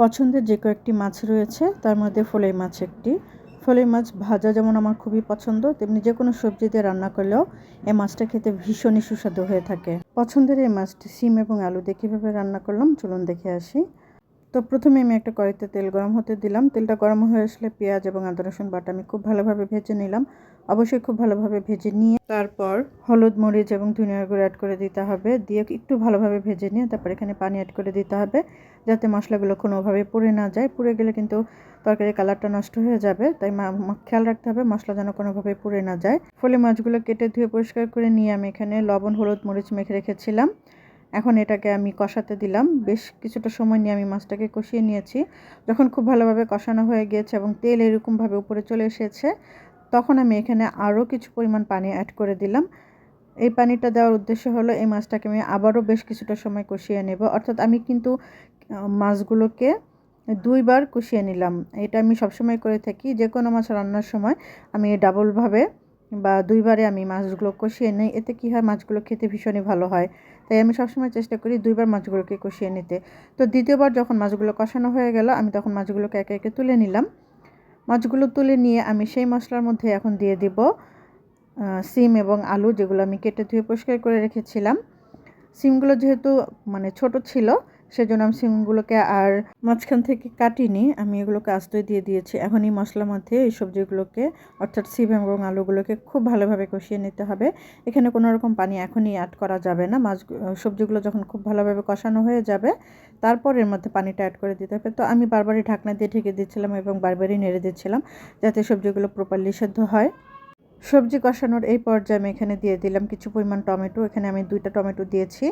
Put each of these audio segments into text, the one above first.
পছন্দের যে কয়েকটি মাছ রয়েছে, তার মধ্যে ফলের মাছ একটি। ফলের মাছ ভাজা যেমন আমার খুবই পছন্দ, তেমনি যে কোনো সবজি দিয়ে রান্না করলেও এই মাছটা খেতে ভীষণই সুস্বাদু হয়ে থাকে। পছন্দের এই মাছটি সিম এবং আলু দিয়ে কীভাবে রান্না করলাম, চলুন দেখে আসি। তো প্রথমে আমি একটা কড়াইতে তেল গরম হতে দিলাম। তেলটা গরম হয়ে আসলে পেঁয়াজ এবং আদা, রসুন বাটা আমি খুব ভালোভাবে ভেজে নিলাম। অবশ্যই খুব ভালোভাবে ভেজে নিয়ে তারপর হলুদ, মরিচ এবং ধনিয়ার গুঁড়ো অ্যাড করে দিতে হবে। দিয়ে একটু ভালোভাবে ভেজে নিয়ে তারপর এখানে পানি অ্যাড করে দিতে হবে যাতে মশলাগুলো কোনোভাবে পুড়ে না যায়। পুড়ে গেলে কিন্তু তরকারির কালারটা নষ্ট হয়ে যাবে, তাই খেয়াল রাখতে হবে মশলা যেন কোনোভাবে পুড়ে না যায়। ফলে মাছগুলো কেটে ধুয়ে পরিষ্কার করে নিয়ে আমি এখানে লবণ, হলুদ, মরিচ মেখে রেখেছিলাম। এখন এটাকে আমি কষাতে দিলাম। বেশ কিছুটা সময় নিয়ে আমি মাছটাকে কষিয়ে নিয়েছি। যখন খুব ভালোভাবে কষানো হয়ে গিয়েছে এবং তেল এরকমভাবে উপরে চলে এসেছে, তখন আমি এখানে আরও কিছু পরিমাণ পানি অ্যাড করে দিলাম। এই পানিটা দেওয়ার উদ্দেশ্য হলো, এই মাছটাকে আমি আবারও বেশ কিছুটা সময় কষিয়ে নেব। অর্থাৎ আমি কিন্তু মাছগুলোকে দুইবার কষিয়ে নিলাম। এটা আমি সবসময় করে থাকি। যে কোনো মাছ রান্নার সময় আমি ডাবলভাবে বা দুইবারে আমি মাছগুলো কষিয়ে নিই। এতে কী হয়? মাছগুলো খেতে ভীষণই ভালো হয়। তাই আমি সবসময় চেষ্টা করি দুইবার মাছগুলোকে কষিয়ে নিতে। তো দ্বিতীয়বার যখন মাছগুলো কষানো হয়ে গেল, আমি তখন মাছগুলোকে একে একে তুলে নিলাম। মাছগুলো তুলে নিয়ে আমি সেই মশলার মধ্যে এখন দিয়ে দিব সিম এবং আলু যেগুলো আমি কেটে ধুয়ে পরিষ্কার করে রেখেছিলাম। সিমগুলো যেহেতু মানে ছোট ছিল সেজন্য আমি সিমগুলোকে আর মাঝখান থেকে কাটিনি। আমি এগুলোকে আস্তই দিয়ে দিয়েছি। এখন এই মশলার মধ্যে এই সবজিগুলোকে, অর্থাৎ সিম এবং আলুগুলোকে খুব ভালোভাবে কষিয়ে নিতে হবে। এখানে কোনো রকম পানি এখনই অ্যাড করা যাবে না। মাছ, সবজিগুলো যখন খুব ভালোভাবে কষানো হয়ে যাবে, তারপর এর মধ্যে পানিটা অ্যাড করে দিতে হবে। তো আমি বারবারই ঢাকনা দিয়ে ঢেকে দিচ্ছিলাম এবং বারবারই নেড়ে দিচ্ছিলাম যাতে সবজিগুলো প্রপারলি সেদ্ধ হয়। সবজি কষানোর এই পর্যায়ে আমি এখানে দিয়ে দিলাম কিছু পরিমাণ টমেটো। এখানে আমি দুইটা টমেটো দিয়েছি।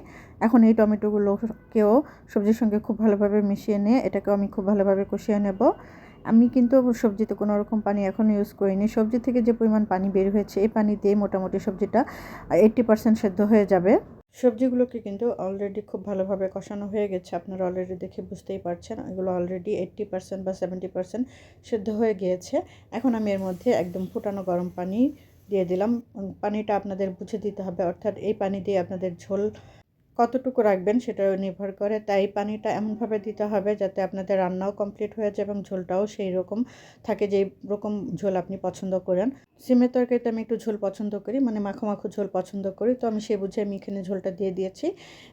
এখন এই টমেটোগুলোকেও সবজির সঙ্গে খুব ভালোভাবে মিশিয়ে নিয়ে এটাকেও আমি খুব ভালোভাবে কষিয়ে নেব। আমি কিন্তু সবজিতে কোনো রকম পানি এখন ইউজ করিনি। সবজি থেকে যে পরিমাণ পানি বের হয়েছে, এই পানি দিয়ে মোটামুটি সবজিটা এইট্টি পার্সেন্ট সেদ্ধ হয়ে যাবে। সবজিগুলোকে কিন্তু অলরেডি খুব ভালোভাবে কষানো হয়ে গেছে। আপনারা অলরেডি দেখে বুঝতেই পারছেন, এগুলো অলরেডি এইট্টি পার্সেন্ট বা সেভেন্টি পার্সেন্ট সেদ্ধ হয়ে গিয়েছে। এখন আমি এর মধ্যে একদম ফুটানো গরম পানি দিয়ে দিলাম। পানিটা আপনাদের বুঝে দিতে হবে, অর্থাৎ এই পানি দিয়ে আপনাদের ঝোল কতটুকু রাখবেন সেটা নির্ভর করে। তাই পানিটা এমনভাবে দিতে হবে যাতে আপনাদের রান্নাও কমপ্লিট হয়ে যায় এবং ঝোলটাও সেই রকম থাকে যে রকম ঝোল আপনি পছন্দ করেন। সিমের তরকারিতে আমি একটু ঝোল পছন্দ করি মানে মাখো মাখো ঝোল পছন্দ করি। তো আমি সে বুঝে আমি এখানে ঝোলটা দিয়ে দিয়েছি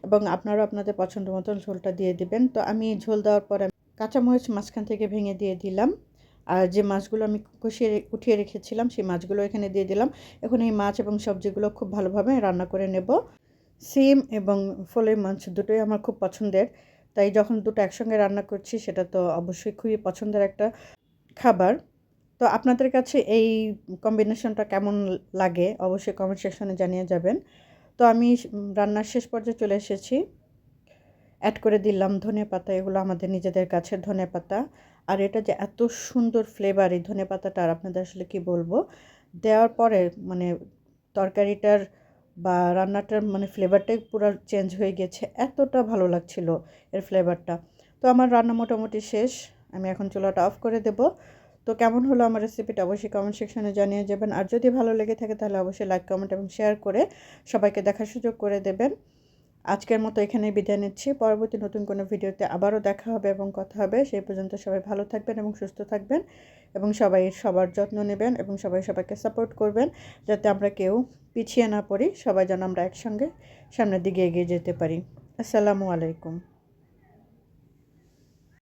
এবং আপনারাও আপনাদের পছন্দ মতন ঝোলটা দিয়ে দিবেন। তো আমি ঝোল দেওয়ার পরে কাঁচামরিচ মাঝখান থেকে ভেঙে দিয়ে দিলাম। আর যে মাছগুলো আমি কষিয়ে উঠিয়ে রেখেছিলাম, সেই মাছগুলো এখানে দিয়ে দিলাম। এখন এই মাছ এবং সবজিগুলো খুব ভালোভাবে রান্না করে নেব। সিম এবং ফলের মাছ দুটোই আমার খুব পছন্দের। তাই যখন দুটো একসঙ্গে রান্না করছি, সেটা তো অবশ্যই খুবই পছন্দের একটা খাবার। তো আপনাদের কাছে এই কম্বিনেশনটা কেমন লাগে? অবশ্যই কমেন্ট সেকশনে জানিয়ে যাবেন। তো আমি রান্নার শেষ পর্যায়ে চলে এসেছি। অ্যাড করে দিলাম ধনে পাতা এগুলো আমাদের নিজেদের গাছের ধনে পাতা আর এটা যে এত সুন্দর ফ্লেভার এই ধনে পাতাটা আর আপনাদের আসলে কি বলব? দেওয়ার পরে মানে তরকারিটার বা রান্নাটার মানে ফ্লেভারটাই পুরো চেঞ্জ হয়ে গেছে। এতটা ভালো লাগছিল এর ফ্লেভারটা তো আমার রান্না মোটামুটি শেষ। আমি এখন চুলাটা অফ করে দেব। তো কেমন হলো আমার রেসিপিটা অবশ্যই কমেন্ট সেকশনে জানিয়ে যাবেন। আর যদি ভালো লেগে থাকে তাহলে অবশ্যই লাইক কমেন্ট এবং শেয়ার করে সবাইকে দেখার সুযোগ করে দেবেন। আজকের মতো এখানে বিদায় নিচ্ছি। পরবর্তী নতুন কোনো ভিডিওতে আবারও দেখা হবে এবং কথা হবে। সেই পর্যন্ত সবাই ভালো থাকবেন এবং সুস্থ থাকবেন এবং সবাই সবার যত্ন নেবেন এবং সবাই সবাইকে সাপোর্ট করবেন যাতে আমরা কেউ পিছিয়ে না পড়ি। সবাই যেন আমরা একসঙ্গে সামনের দিকে এগিয়ে যেতে পারি। আসসালামু আলাইকুম।